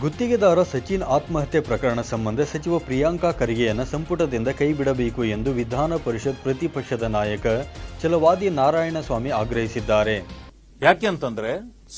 ಗುತ್ತಿಗೆದಾರ ಸಚಿನ್ ಆತ್ಮಹತ್ಯೆ ಪ್ರಕರಣ ಸಂಬಂಧ ಸಚಿವ ಪ್ರಿಯಾಂಕಾ ಖರ್ಗೆಯನ್ನು ಸಂಪುಟದಿಂದ ಕೈಬಿಡಬೇಕು ಎಂದು ವಿಧಾನ ಪರಿಷತ್ ಪ್ರತಿಪಕ್ಷದ ನಾಯಕ ಛಲವಾದಿ ನಾರಾಯಣಸ್ವಾಮಿ ಆಗ್ರಹಿಸಿದ್ದಾರೆ. ಯಾಕೆ ಅಂತಂದ್ರೆ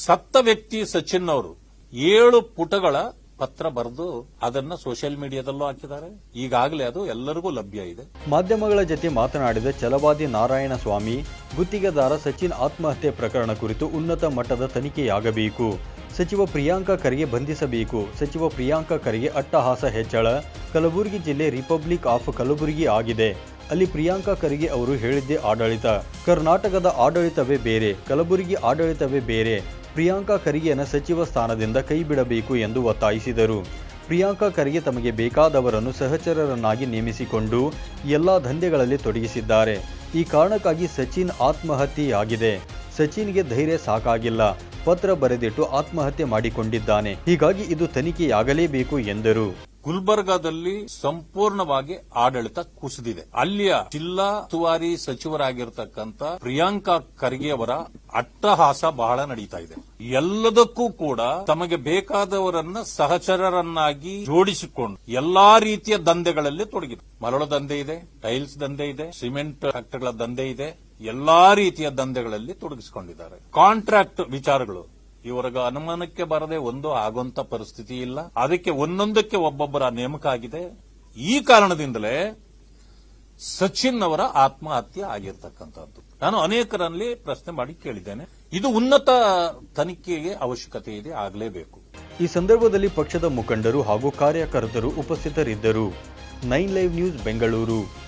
ಸತ್ತ ವ್ಯಕ್ತಿ ಸಚಿನ್ ಅವರು ಏಳು ಪುಟಗಳ ಪತ್ರ ಬರೆದು ಅದನ್ನ ಸೋಷಿಯಲ್ ಮೀಡಿಯಾದಲ್ಲೂ ಹಾಕಿದ್ದಾರೆ. ಈಗಾಗಲೇ ಅದು ಎಲ್ಲರಿಗೂ ಲಭ್ಯ ಇದೆ. ಮಾಧ್ಯಮಗಳ ಜತೆ ಮಾತನಾಡಿದ ಛಲವಾದಿ ನಾರಾಯಣಸ್ವಾಮಿ ಗುತ್ತಿಗೆದಾರ ಸಚಿನ್ ಆತ್ಮಹತ್ಯೆ ಪ್ರಕರಣ ಕುರಿತು ಉನ್ನತ ಮಟ್ಟದ ತನಿಖೆಯಾಗಬೇಕು. ಸಚಿವ ಪ್ರಿಯಾಂಕ ಖರ್ಗೆ ಬಂಧಿಸಬೇಕು. ಸಚಿವ ಪ್ರಿಯಾಂಕ ಖರ್ಗೆ ಅಟ್ಟಹಾಸ ಹೆಚ್ಚಳ. ಕಲಬುರಗಿ ಜಿಲ್ಲೆ ರಿಪಬ್ಲಿಕ್ ಆಫ್ ಕಲಬುರಗಿ ಆಗಿದೆ. ಅಲ್ಲಿ ಪ್ರಿಯಾಂಕ ಖರ್ಗೆ ಅವರು ಹೇಳಿದ್ದೇ ಆಡಳಿತ. ಕರ್ನಾಟಕದ ಆಡಳಿತವೇ ಬೇರೆ, ಕಲಬುರಗಿ ಆಡಳಿತವೇ ಬೇರೆ. ಪ್ರಿಯಾಂಕ ಖರ್ಗೆಯನ್ನು ಸಚಿವ ಸ್ಥಾನದಿಂದ ಕೈಬಿಡಬೇಕು ಎಂದು ಒತ್ತಾಯಿಸಿದರು. ಪ್ರಿಯಾಂಕ ಖರ್ಗೆ ತಮಗೆ ಬೇಕಾದವರನ್ನು ಸಹಚರರನ್ನಾಗಿ ನೇಮಿಸಿಕೊಂಡು ಎಲ್ಲಾ ದಂಧೆಗಳಲ್ಲಿ ತೊಡಗಿಸಿದ್ದಾರೆ. ಈ ಕಾರಣಕ್ಕಾಗಿ ಸಚಿನ್ ಆತ್ಮಹತ್ಯೆಯಾಗಿದೆ. ಸಚಿನ್ಗೆ ಧೈರ್ಯ ಸಾಕಾಗಿಲ್ಲ. ಪತ್ರ ಬರೆದಿಟ್ಟು ಆತ್ಮಹತ್ಯೆ ಮಾಡಿಕೊಂಡಿದ್ದಾನೆ. ಹೀಗಾಗಿ ಇದು ತನಿಖೆಯಾಗಲೇಬೇಕು ಎಂದರು. ಗುಲ್ಬರ್ಗಾದಲ್ಲಿ ಸಂಪೂರ್ಣವಾಗಿ ಆಡಳಿತ ಕುಸಿದಿದೆ. ಅಲ್ಲಿಯ ಜಿಲ್ಲಾ ಉಸ್ತುವಾರಿ ಸಚಿವರಾಗಿರ್ತಕ್ಕಂಥ ಪ್ರಿಯಾಂಕಾ ಖರ್ಗೆ ಅವರ ಅಟ್ಟಹಾಸ ಬಹಳ ನಡೀತಾ ಇದೆ. ಎಲ್ಲದಕ್ಕೂ ಕೂಡ ತಮಗೆ ಬೇಕಾದವರನ್ನ ಸಹಚರರನ್ನಾಗಿ ಜೋಡಿಸಿಕೊಂಡು ಎಲ್ಲಾ ರೀತಿಯ ದಂಧೆಗಳಲ್ಲಿ ತೊಡಗಿದೆ ಮರಳು ದಂಧೆ ಇದೆ, ಟೈಲ್ಸ್ ದಂಧೆ ಇದೆ, ಸಿಮೆಂಟ್ ಫ್ಯಾಕ್ಟರಿಗಳ ದಂಧೆ ಇದೆ. ಎಲ್ಲಾ ರೀತಿಯ ದಂಧೆಗಳಲ್ಲಿ ತೊಡಗಿಸಿಕೊಂಡಿದ್ದಾರೆ. ಕಾಂಟ್ರಾಕ್ಟ್ ವಿಚಾರಗಳು. ಇವರಿಗೆ ಅನುಮಾನಕ್ಕೆ ಬರದೆ ಒಂದು ಆಗುವಂತ ಪರಿಸ್ಥಿತಿ ಇಲ್ಲ. ಅದಕ್ಕೆ ಒಂದೊಂದಕ್ಕೆ ಒಬ್ಬೊಬ್ಬರ ನೇಮಕ ಆಗಿದೆ. ಈ ಕಾರಣದಿಂದಲೇ ಸಚಿನ್ ಅವರ ಆತ್ಮಹತ್ಯೆ ಆಗಿರ್ತಕ್ಕಂಥದ್ದು. ನಾನು ಅನೇಕರಲ್ಲಿ ಪ್ರಶ್ನೆ ಮಾಡಿ ಕೇಳಿದ್ದೇನೆ. ಇದು ಉನ್ನತ ತನಿಖೆಗೆ ಅವಶ್ಯಕತೆ ಇದೆ, ಆಗಲೇಬೇಕು. ಈ ಸಂದರ್ಭದಲ್ಲಿ ಪಕ್ಷದ ಮುಖಂಡರು ಹಾಗೂ ಕಾರ್ಯಕರ್ತರು ಉಪಸ್ಥಿತರಿದ್ದರು. Nine live news Bengaluru.